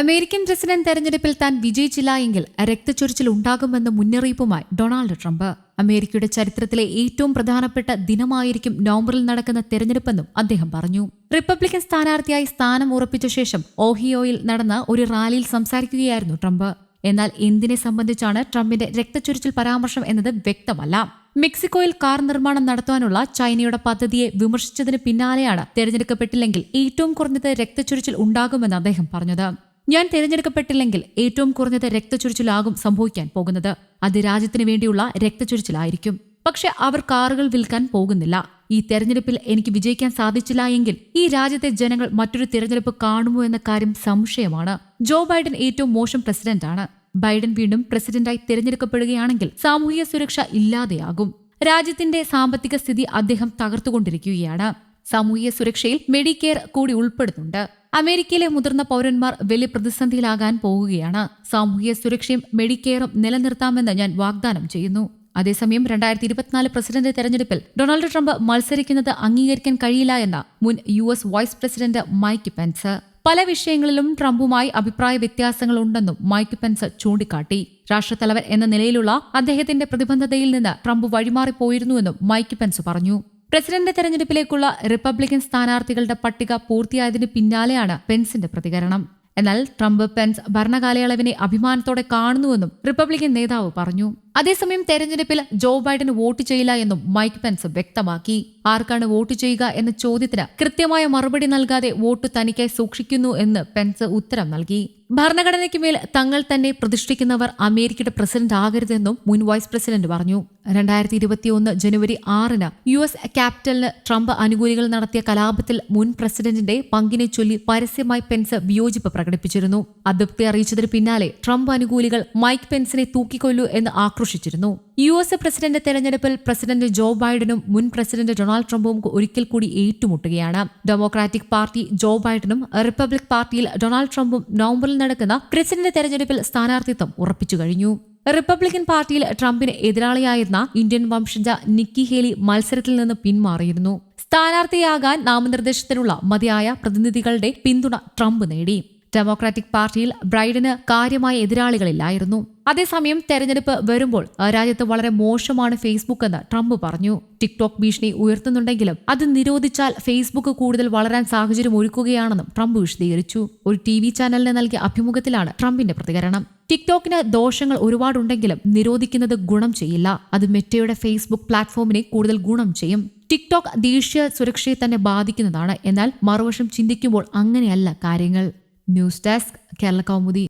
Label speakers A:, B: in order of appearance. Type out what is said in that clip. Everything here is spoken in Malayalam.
A: അമേരിക്കൻ പ്രസിഡന്റ് തെരഞ്ഞെടുപ്പിൽ താൻ വിജയിച്ചില്ല എങ്കിൽ രക്തച്ചൊരിച്ചിൽ ഉണ്ടാകുമെന്ന മുന്നറിയിപ്പുമായി ഡൊണാൾഡ് ട്രംപ്. അമേരിക്കയുടെ ചരിത്രത്തിലെ ഏറ്റവും പ്രധാനപ്പെട്ട ദിനമായിരിക്കും നവംബറിൽ നടക്കുന്ന തെരഞ്ഞെടുപ്പെന്നും അദ്ദേഹം പറഞ്ഞു. റിപ്പബ്ലിക്കൻ സ്ഥാനാർത്ഥിയായി സ്ഥാനം ഉറപ്പിച്ച ശേഷം ഓഹിയോയിൽ നടന്ന ഒരു റാലിയിൽ സംസാരിക്കുകയായിരുന്നു ട്രംപ്. എന്നാൽ എന്തിനെ സംബന്ധിച്ചാണ് ട്രംപിന്റെ രക്തച്ചൊരിച്ചിൽ പരാമർശം എന്നത് വ്യക്തമല്ല. മെക്സിക്കോയിൽ കാർ നിർമ്മാണം നടത്താനുള്ള ചൈനയുടെ പദ്ധതിയെ വിമർശിച്ചതിന് പിന്നാലെയാണ് തെരഞ്ഞെടുക്കപ്പെട്ടില്ലെങ്കിൽ ഏറ്റവും കുറഞ്ഞത് രക്തച്ചൊരിച്ചിൽ ഉണ്ടാകുമെന്ന് അദ്ദേഹം പറഞ്ഞത്. ഞാൻ തിരഞ്ഞെടുക്കപ്പെട്ടില്ലെങ്കിൽ ഏറ്റവും കുറഞ്ഞത് രക്തച്ചൊരിച്ചിലാകും സംഭവിക്കാൻ പോകുന്നത്. അത് രാജ്യത്തിന് വേണ്ടിയുള്ള രക്തച്ചൊരിച്ചിലായിരിക്കും പക്ഷെ അവർ കാറുകൾ വിൽക്കാൻ പോകുന്നില്ല. ഈ തെരഞ്ഞെടുപ്പിൽ എനിക്ക് വിജയിക്കാൻ സാധിച്ചില്ല എങ്കിൽ ഈ രാജ്യത്തെ ജനങ്ങൾ മറ്റൊരു തിരഞ്ഞെടുപ്പ് കാണുമോ എന്ന കാര്യം സംശയമാണ്. ജോ ബൈഡൻ ഏറ്റവും മോശം പ്രസിഡന്റാണ്. ബൈഡൻ വീണ്ടും പ്രസിഡന്റായി തിരഞ്ഞെടുക്കപ്പെടുകയാണെങ്കിൽ സാമൂഹിക സുരക്ഷ ഇല്ലാതെയാകും. രാജ്യത്തിന്റെ സാമ്പത്തിക സ്ഥിതി അദ്ദേഹം തകർത്തുകൊണ്ടിരിക്കുകയാണ്. സാമൂഹിക സുരക്ഷയിൽ മെഡിക്കെയർ കൂടി ഉൾപ്പെടുന്നുണ്ട്. അമേരിക്കയിലെ മുതിർന്ന പൗരന്മാർ വലിയ പ്രതിസന്ധിയിലാകാൻ പോവുകയാണ് സാമൂഹ്യ സുരക്ഷയും മെഡിക്കെയറും നിലനിർത്താമെന്ന് ഞാൻ വാഗ്ദാനം ചെയ്യുന്നു. അതേസമയം രണ്ടായിരത്തി ഇരുപത്തിനാല് പ്രസിഡന്റ് തെരഞ്ഞെടുപ്പിൽ ഡൊണാൾഡ് ട്രംപ് മത്സരിക്കുന്നത് അംഗീകരിക്കാൻ കഴിയില്ല എന്ന മുൻ U S vice president Mike Pence. പല വിഷയങ്ങളിലും ട്രംപുമായി അഭിപ്രായ വ്യത്യാസങ്ങളുണ്ടെന്നും മൈക്ക് പെൻസ് ചൂണ്ടിക്കാട്ടി. രാഷ്ട്രത്തലവൻ എന്ന നിലയിലുള്ള അദ്ദേഹത്തിന്റെ പ്രതിബദ്ധതയിൽ നിന്ന് ട്രംപ് വഴിമാറിപ്പോയിരുന്നുവെന്നും മൈക്ക് പെൻസ് പറഞ്ഞു. പ്രസിഡന്റ് തെരഞ്ഞെടുപ്പിലേക്കുള്ള റിപ്പബ്ലിക്കൻ സ്ഥാനാർത്ഥികളുടെ പട്ടിക പൂർത്തിയായതിന് പിന്നാലെയാണ് പെൻസിന്റെ പ്രതികരണം. എന്നാൽ ട്രംപ് പെൻസ് ഭരണകാലയളവിനെ അഭിമാനത്തോടെ കാണുന്നുവെന്നും റിപ്പബ്ലിക്കൻ നേതാവ് പറഞ്ഞു. അതേസമയം തെരഞ്ഞെടുപ്പിൽ ജോ ബൈഡൻ വോട്ട് ചെയ്യില്ല എന്നും മൈക്ക് പെൻസ് വ്യക്തമാക്കി. ആർക്കാണ് വോട്ട് ചെയ്യുക എന്ന ചോദ്യത്തിന് കൃത്യമായ മറുപടി നൽകാതെ വോട്ട് തനിക്കായി സൂക്ഷിക്കുന്നു എന്ന് പെൻസ് ഉത്തരം നൽകി. ഭരണഘടനയ്ക്ക് മേൽ തങ്ങൾ തന്നെ പ്രതിഷ്ഠിക്കുന്നവർ അമേരിക്കയുടെ പ്രസിഡന്റ് ആകരുതെന്നും മുൻ വൈസ് പ്രസിഡന്റ് പറഞ്ഞു. രണ്ടായിരത്തി ഇരുപത്തിയൊന്ന് ജനുവരി ആറിന് യു എസ് ക്യാപിറ്റലിന് ട്രംപ് അനുകൂലികൾ നടത്തിയ കലാപത്തിൽ മുൻ പ്രസിഡന്റിന്റെ പങ്കിനെ ചൊല്ലി പരസ്യമായി പെൻസ് വിയോജിപ്പ് പ്രകടിപ്പിച്ചിരുന്നു. അതൃപ്തി അറിയിച്ചതിന് പിന്നാലെ ട്രംപ് അനുകൂലികൾ മൈക്ക് പെൻസിനെ തൂക്കിക്കൊല്ലു എന്ന് ആക്രോശിച്ചിരുന്നു. യു എസ് പ്രസിഡന്റ് തെരഞ്ഞെടുപ്പിൽ പ്രസിഡന്റ് ജോ ബൈഡനും മുൻ പ്രസിഡന്റ് ഡൊണാൾഡ് ട്രംപും ഒരിക്കൽ കൂടി ഏറ്റുമുട്ടുകയാണ്. ഡെമോക്രാറ്റിക് പാർട്ടി ജോ ബൈഡനും റിപ്പബ്ലിക് പാർട്ടിയിൽ ഡൊണാൾഡ് ട്രംപും നവംബറിൽ നടക്കുന്ന പ്രസിഡന്റ് തെരഞ്ഞെടുപ്പിൽ സ്ഥാനാർത്ഥിത്വം ഉറപ്പിച്ചു കഴിഞ്ഞു. റിപ്പബ്ലിക്കൻ പാർട്ടിയിൽ ട്രംപിന് എതിരാളിയായിരുന്ന ഇന്ത്യൻ വംശജ നിക്കി ഹേലി മത്സരത്തിൽ നിന്ന് പിന്മാറിയിരുന്നു. സ്ഥാനാർത്ഥിയാകാൻ നാമനിർദ്ദേശത്തിനുള്ള മതിയായ പ്രതിനിധികളുടെ പിന്തുണ ട്രംപ് നേടി. ഡെമോക്രാറ്റിക് പാർട്ടിയിൽ ബ്രൈഡന് കാര്യമായ എതിരാളികളില്ലായിരുന്നു. അതേസമയം തെരഞ്ഞെടുപ്പ് വരുമ്പോൾ രാജ്യത്ത് വളരെ മോശമാണ് ഫേസ്ബുക്ക് എന്ന് ട്രംപ് പറഞ്ഞു. ടിക്ടോക്ക് ഭീഷണി ഉയർത്തുന്നുണ്ടെങ്കിലും അത് നിരോധിച്ചാൽ ഫേസ്ബുക്ക് കൂടുതൽ വളരാൻ സാഹചര്യം ഒരുക്കുകയാണെന്നും ട്രംപ് വിശദീകരിച്ചു. ഒരു ടി വി ചാനലിന് നൽകിയ അഭിമുഖത്തിലാണ് ട്രംപിന്റെ പ്രതികരണം. ടിക്ടോക്കിന് ദോഷങ്ങൾ ഒരുപാടുണ്ടെങ്കിലും നിരോധിക്കുന്നത് ഗുണം ചെയ്യില്ല. അത് മെറ്റയുടെ ഫേസ്ബുക്ക് പ്ലാറ്റ്ഫോമിനെ കൂടുതൽ ഗുണം ചെയ്യും. ടിക്ടോക്ക് ദേശീയ സുരക്ഷയെ തന്നെ ബാധിക്കുന്നതാണ്. എന്നാൽ മറുവശം ചിന്തിക്കുമ്പോൾ അങ്ങനെയല്ല കാര്യങ്ങൾ. News desk Kerala Kaumudi.